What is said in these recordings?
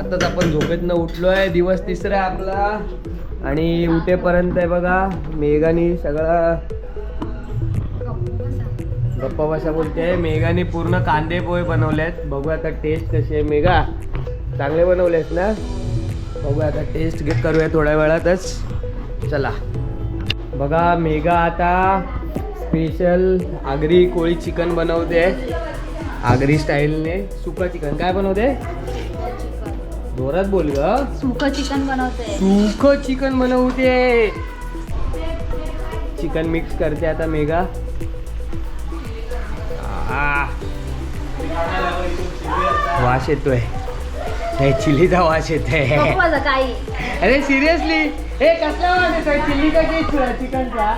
आताच आपण झोपेतनं आहे दिवस तिसरा आहे आपला. आणि उठेपर्यंत आहे बघा मेघानी सगळा गप्पा बसा बोलते. मेघाने पूर्ण कांदे पोहे आहेत बघू आता टेस्ट कशी आहे. मेघा चांगले बनवले आहेत ना? बघू आता टेस्ट घेत करूया थोड्या वेळातच. चला. बघा मेघा आता स्पेशल आगरी कोळी चिकन बनवते. आगरी स्टाईलने सुका चिकन. काय बनवते? जोरात बोल ग. सुक चिकन बनवते. सुख चिकन बनवते. चिकन मिक्स करते आता मेघा. आ. वास येतोय. चिलीचा वास काही. अरे सिरियसली हे कसला वास येतोय? चिलीचा की चिकनचा?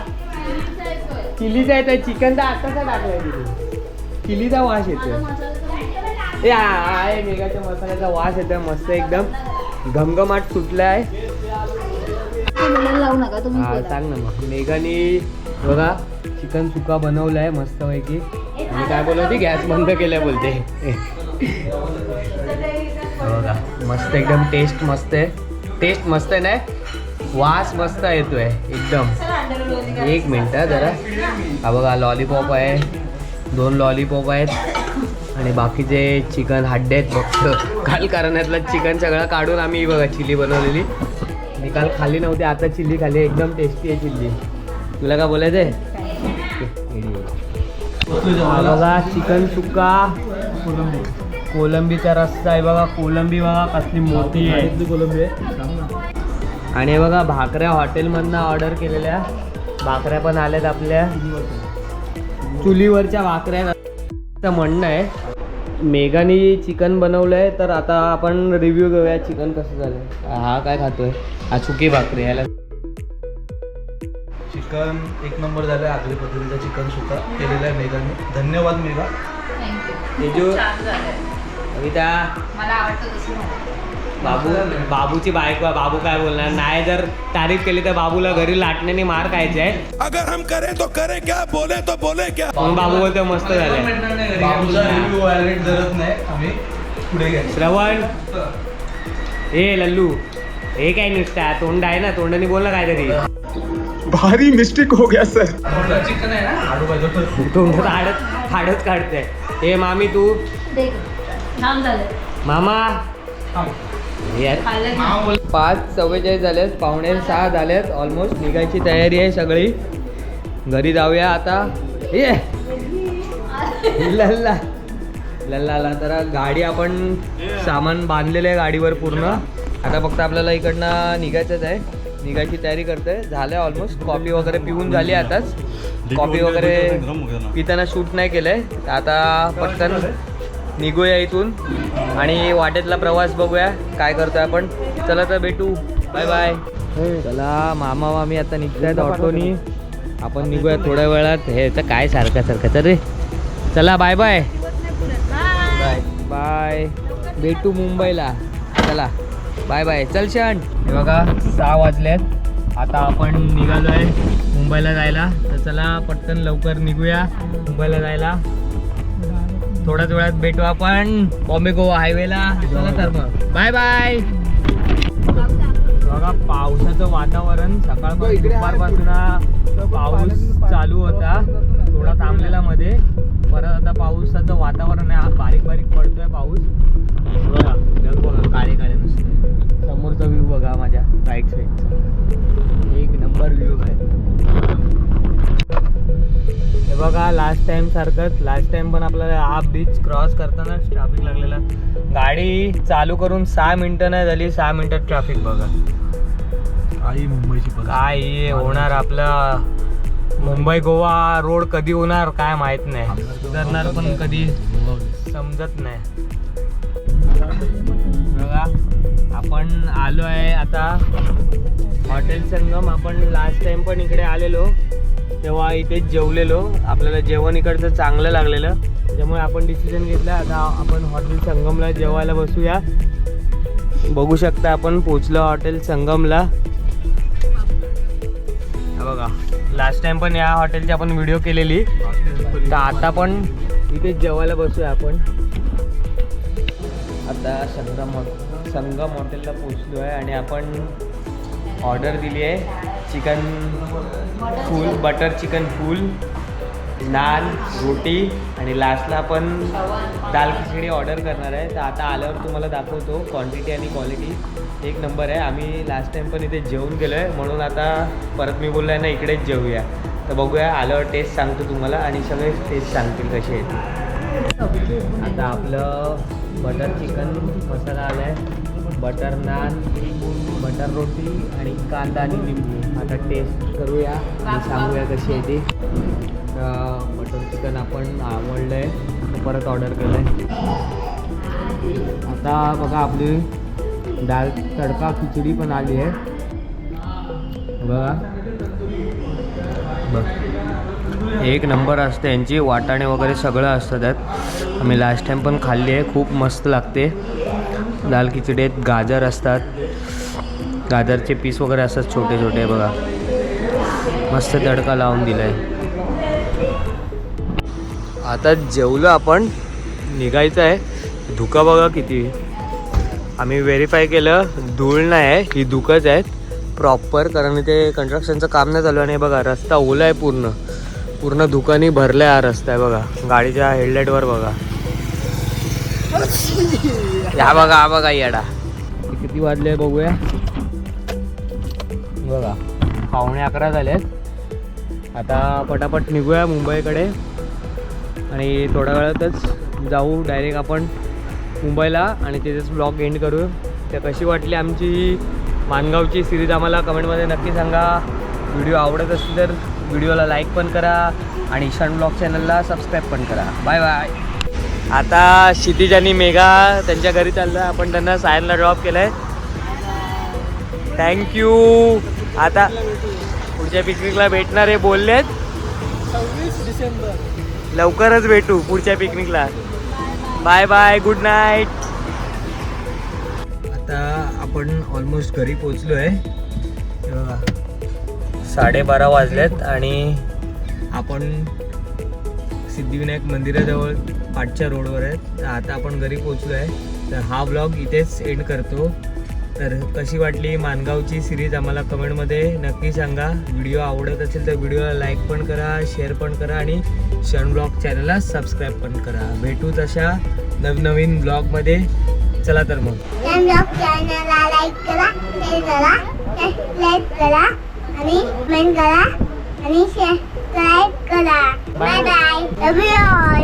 चिलीचा येतोय. चिकनचा आताचा टाकलाय तिथे चिलीचा वास येतोय. आहे मेघाच्या मसाल्याचा वास येतोय मस्त एकदम. घमघमाट सुटलाय. मुलाला लावू नका तुम्ही हा सांग ना मग. मेघाने बघा चिकन सुका बनवलाय मस्त पैकी आणि काय बोलवते गॅस बंद केलाय बोलते. बघा मस्त एकदम टेस्ट मस्त आहे. टेस्ट मस्त आहे ना? वास मस्त येतोय एकदम. एक मिनिट जरा. हा बघा लॉलीपॉप आहे. दोन लॉलीपॉप आहेत. आणि बाकीचे चिकन हड्डे आहेत फक्त काल करण्यातलं चिकन सगळं काढून आम्ही बघा चिली बनवलेली. मी काल खाल्ली नव्हती आता चिल्ली खाल्ली एकदम टेस्टी आहे चिल्ली तुला काय बोलायचंय हा बघा चिकन सुक्का कोलंबीचा रस्सा आहे बघा कोलंबी बघा कसली मोठी आहे. कोलंबी आणि हे बघा भाकऱ्या हॉटेलमधनं ऑर्डर केलेल्या. भाकऱ्या पण आल्यात आपल्या. चुलीवरच्या. भाकऱ्या म्हणणं आहे. मेघानी चिकन बनवलंय तर आता आपण रिव्ह्यू घेऊया चिकन कसं झालंय. हा काय खातोय? हा सुकी भाकरी याला चिकन एक नंबर झालं आहे आगरी पद्धतीचा चिकन सुका केलेला आहे मेघाने. धन्यवाद मेघा. तेजू कविता मला आवडतं तसं झालं. बाबू बाबूची बायको बाबू काय बोलणार? नाही जर तारीफ केली तर बाबूला घरी लाटण्याने मार खायचे आहे. अगर हम करें तो करें क्या? बोले तो बोले क्या? म्हणून बाबू बोलतो मस्त झालंय. बाबूचा रिव्ह्यू व्हायलेट जरत नाही. आम्ही पुढे घ्यायचं श्रवण. ए लल्लू. हे काय नुसतं तोंड आहे ना? तोंडाने बोल ना काहीतरी. भारी मिस्टेक हो गया सर चिकन आहे ना आडू पाहिजे तर तोंडात हाडत हाडच काढते ए मामी तू? दे झालं. मामा? पाच चव्वेचाळीस झालेत पावणे सहा झालेत ऑलमोस्ट निघायची तयारी आहे सगळी. घरी जाऊया आता. ये. लल्ला. लल्लाला तर गाडी आपण सामान बांधलेलं आहे गाडीवर पूर्ण. आता फक्त आपल्याला इकडनं निघायचंच आहे. निघायची तयारी करतोय. झालं आहे ऑलमोस्ट कॉफी वगैरे पिऊन झाली आताच. कॉफी वगैरे पिताना शूट नाही केलंय. आता पटकन निघूया इथून आणि वाटेतला प्रवास बघूया. काय करतोय आपण? चला तर भेटू. बाय बाय चला मामा मामी आता निघतायत ऑटोनी. आपण निघूया थोड्या वेळात. हे तर काय सारखं सारखं तर रे. चला बाय बाय बाय बाय भेटू मुंबईला. चला. बाय बाय चल शन हे बघा सहा वाजलेत. आता आपण निघालो आहे मुंबईला जायला. तर चला पटकन लवकर निघूया मुंबईला जायला. थोड्याच वेळात भेटू आपण बॉम्बे गोवा हायवेला. चला तर मग. Bye bye. बघा पावसाचं वातावरण सकाळपासून दुपारपासून पाऊस चालू होता. थोडा थांबलेला मध्ये. परत आता पावसाचं वातावरण आहे. हा बारीक बारीक पडतोय पाऊस. बघा ढग बघा काळे काळे नुसते. समोरचा व्ह्यू बघा माझ्या. राईट साईडचा एक नंबर व्ह्यू बघा लास्ट टाइम सारखंच लास्ट टाइम पण आपल्याला हा बीच क्रॉस करताना ट्रॅफिक लागलेला. गाडी चालू करून सहा मिनिटं नाही झाली सहा मिनिटात ट्रॅफिक बघा. आई मुंबईची काय होणार आपला? मुंबई गोवा रोड कधी होणार काय माहीत नाही. सुधारणार पण कधी समजत नाही. बघा आपण आलो आहे आता. हॉटेल संगम आपण लास्ट टाइम पण इकडे आलेलो. तेव्हा इथेच जेवलेलो. आपल्याला जेवण इकडचं चांगलं लागलेलं. त्यामुळे आपण डिसिजन घेतलं. आता आपण हॉटेल संगमला जेवायला बसूया. बघू शकता आपण पोचलो हॉटेल संगमला. बघा. लास्ट टाइम पण या हॉटेलची आपण व्हिडिओ केलेली. तर आता पण इथे जेवायला बसूया आपण. आता संगम हॉ- संगम हॉटेलला पोचलो आहे आणि आपण ऑर्डर दिली आहे chicken full butter chicken full naan रोटी आणि लास्टला आपण दाल खिचडी ऑर्डर करणार आहे. तर आता आल्यावर तुम्हाला दाखवतो क्वांटिटी आणि क्वालिटी एक नंबर आहे. आम्ही लास्ट टाईम पण इथे जेवून गेलो आहे म्हणून आता परत मी बोललो आहे ना इकडेच जेवूया. तर बघूया आल्यावर टेस्ट सांगतो तुम्हाला आणि सगळे टेस्ट सांगतील कसे येतील आता आपलं बटर चिकन मसाला आलं आहे बटर नान बटर रोटी आणि कांदा आणि लिंबू. आता टेस्ट करूया आणि सांगूया कशी आहे ती. बटर चिकन आपण आवडलं आहे परत ऑर्डर केलं आहे आता बघा आपली डाळ तडका खिचडी पण आली आहे. बघा. बघ. एक नंबर असते यांची. वाटाणे वगैरे सगळं असतं त्यात. आम्ही लास्ट टाईम पण खाल्ली आहे. खूप मस्त लागते. दाल खिचडीत गाजर असतात. गाजरचे पीस वगैरे असतात छोटे छोटे बघा. मस्त तडका लावून दिला आहे आता जेवलं आपण. निघायचं आहे धुका बघा किती. आम्ही व्हेरीफाय केलं धूळ नाही आहे ही धुकंच आहेत. प्रॉपर कारण इथे कन्स्ट्रक्शनचं काम नाही चालू आणि बघा रस्ता ओला आहे पूर्ण. पूर्ण धुकानी भरला आहे हा रस्ता आहे बघा. गाडीच्या हेडलाईटवर बघा. हा बघा हा बघा येडा. किती वाजले बघूया. बघा पावणे अकरा झालेत. आता पटापट निघूया मुंबईकडे. आणि थोड्या वेळातच जाऊ डायरेक्ट आपण मुंबईला आणि तिथेच ब्लॉग एंड करू तर कशी वाटली आमची मानगावची सिरीज आम्हाला कमेंटमध्ये नक्की सांगा. व्हिडिओ आवडत असेल तर व्हिडिओला लाईक पण करा आणि ईशान ब्लॉग चॅनलला सबस्क्राईब पण करा. बाय बाय आता क्षितिज आणि मेघा त्यांच्या घरी चाललं आहे आपण त्यांना सायनला ड्रॉप केलं आहे थँक्यू आता पुढच्या पिकनिकला भेटणार आहे बोललेत. लवकरच भेटू पुढच्या पिकनिकला. बाय बाय गुड नाईट आता आपण ऑलमोस्ट घरी पोचलो आहे साडेबारा वाजलेत आणि आपण सिद्धिविनायक मंदिराजवळ पाठच्या रोडवर आहे. तर आता आपण घरी पोचलो आहे तर हा ब्लॉग इथेच एंड करतो. तर कशी वाटली मानगावची सिरीज आम्हाला कमेंटमध्ये नक्की सांगा. व्हिडिओ आवडत असेल तर व्हिडिओला लाईक पण करा शेअर पण करा आणि शन ब्लॉग चॅनलला सबस्क्राईब पण करा. भेटू तशा नवनवीन ब्लॉगमध्ये चला तर मग. लाईक करा आणि कमेंट करा आणि सबस्क्राईब करा. Bye bye